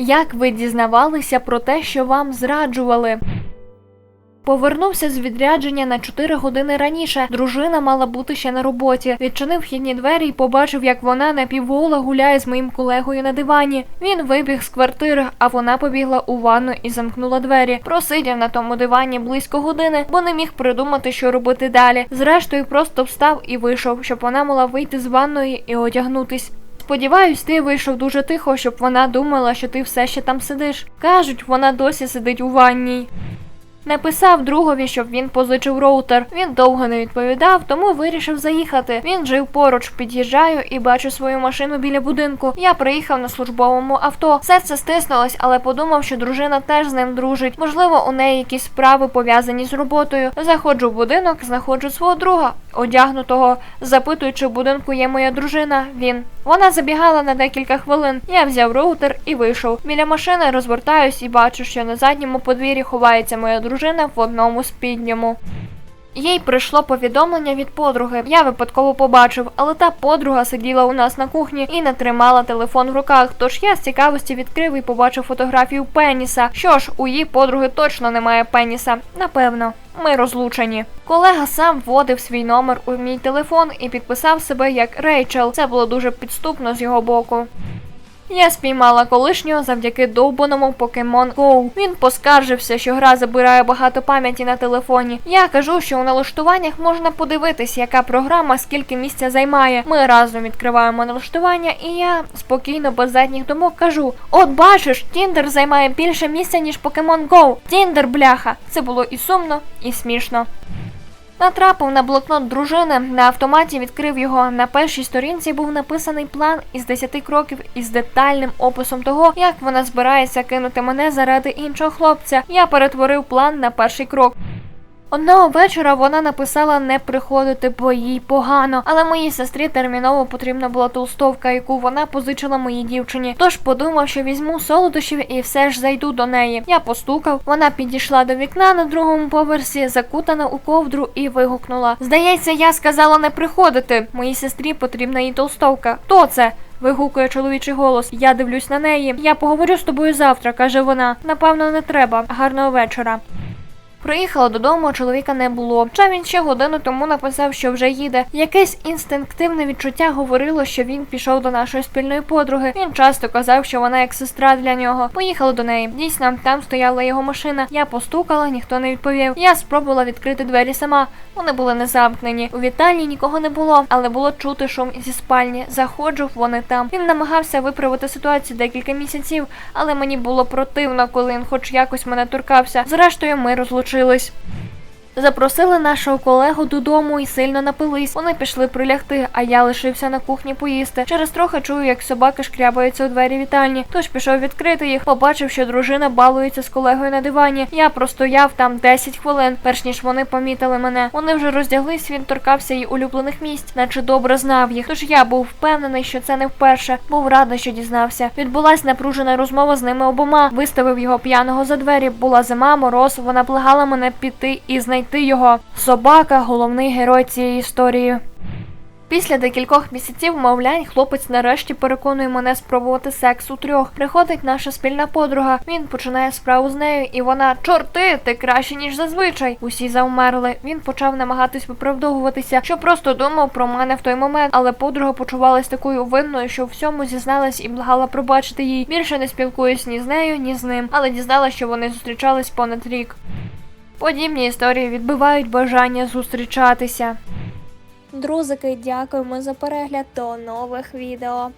Як ви дізнавалися про те, що вам зраджували? Повернувся з відрядження на 4 години раніше. Дружина мала бути ще на роботі. Відчинив вхідні двері і побачив, як вона напівгола гуляє з моїм колегою на дивані. Він вибіг з квартири, а вона побігла у ванну і замкнула двері. Просидів на тому дивані близько години, бо не міг придумати, що робити далі. Зрештою, просто встав і вийшов, щоб вона могла вийти з ванної і одягнутись. Сподіваюсь, ти вийшов дуже тихо, щоб вона думала, що ти все ще там сидиш. Кажуть, вона досі сидить у ванній. Написав другові, щоб він позичив роутер. Він довго не відповідав, тому вирішив заїхати. Він жив поруч, під'їжджаю і бачу свою машину біля будинку. Я приїхав на службовому авто. Серце стиснулось, але подумав, що дружина теж з ним дружить. Можливо, у неї якісь справи пов'язані з роботою. Заходжу в будинок, знаходжу свого друга, одягнутого. Запитую, чи в будинку є моя дружина. Він. Вона забігала на декілька хвилин. Я взяв роутер і вийшов. Біля машини розвертаюсь і бачу, що на задньому подвір'ї ховається моя дружина в одному з підньому. Їй прийшло повідомлення від подруги. Я випадково побачив, але та подруга сиділа у нас на кухні і не тримала телефон в руках. Тож я з цікавості відкрив і побачив фотографію пеніса. Що ж, у її подруги точно немає пеніса. Напевно. Ми розлучені. Колега сам вводив свій номер у мій телефон і підписав себе як Рейчел. Це було дуже підступно з його боку. Я спіймала колишнього завдяки довбаному Pokemon Go. Він поскаржився, що гра забирає багато пам'яті на телефоні. Я кажу, що у налаштуваннях можна подивитись, яка програма скільки місця займає. Ми разом відкриваємо налаштування, і я спокійно без задніх думок кажу: От бачиш, Тіндер займає більше місця, ніж Pokemon Go. Тіндер, бляха. Це було і сумно, і смішно. Натрапив на блокнот дружини, на автоматі відкрив його. На першій сторінці був написаний план із 10 кроків із детальним описом того, як вона збирається кинути мене заради іншого хлопця. Я перетворив план на перший крок. Одного вечора вона написала не приходити, бо їй погано. Але моїй сестрі терміново потрібна була толстовка, яку вона позичила моїй дівчині. Тож подумав, що візьму солодощів і все ж зайду до неї. Я постукав. Вона підійшла до вікна на другому поверсі, закутана у ковдру, і вигукнула: Здається, я сказала не приходити. Моїй сестрі потрібна їй толстовка. Хто це? Вигукує чоловічий голос. Я дивлюсь на неї. Я поговорю з тобою завтра, каже вона. Напевно, не треба. Гарного вечора. Приїхала додому, чоловіка не було. Хоча він ще годину тому написав, що вже їде. Якесь інстинктивне відчуття говорило, що він пішов до нашої спільної подруги. Він часто казав, що вона як сестра для нього. Поїхали до неї. Дійсно, там стояла його машина. Я постукала, ніхто не відповів. Я спробувала відкрити двері сама. Вони були не замкнені. У вітальні нікого не було, але було чути шум зі спальні. Заходжу, вони там. Він намагався виправити ситуацію декілька місяців, але мені було противно, коли він хоч якось мене торкався. Зрештою, ми розлучились. Запросили нашого колегу додому і сильно напились. Вони пішли прилягти, а я лишився на кухні поїсти. Через трохи чую, як собаки шкрябаються у двері вітальні. Тож пішов відкрити їх. Побачив, що дружина балується з колегою на дивані. Я простояв там 10 хвилин, перш ніж вони помітили мене. Вони вже роздяглись. Він торкався її улюблених місць, наче добре знав їх. Тож я був впевнений, що це не вперше. Був радий, що дізнався. Відбулась напружена розмова з ними обома. Виставив його п'яного за двері. Була зима, мороз. Вона благала мене піти і знайти його. Собака, головний герой цієї історії. Після декількох місяців мовлянь хлопець нарешті переконує мене спробувати секс у трьох. Приходить наша спільна подруга. Він починає справу з нею, і вона чорти, ти краще ніж зазвичай. Усі завмерли. Він почав намагатись виправдовуватися, що просто думав про мене в той момент, але подруга почувалась такою винною, що всьому зізналась і благала пробачити їй. Більше не спілкуюсь ні з нею, ні з ним, але дізналась, що вони зустрічались понад рік. Подібні історії відбивають бажання зустрічатися. Друзики, дякуємо за перегляд до нових відео.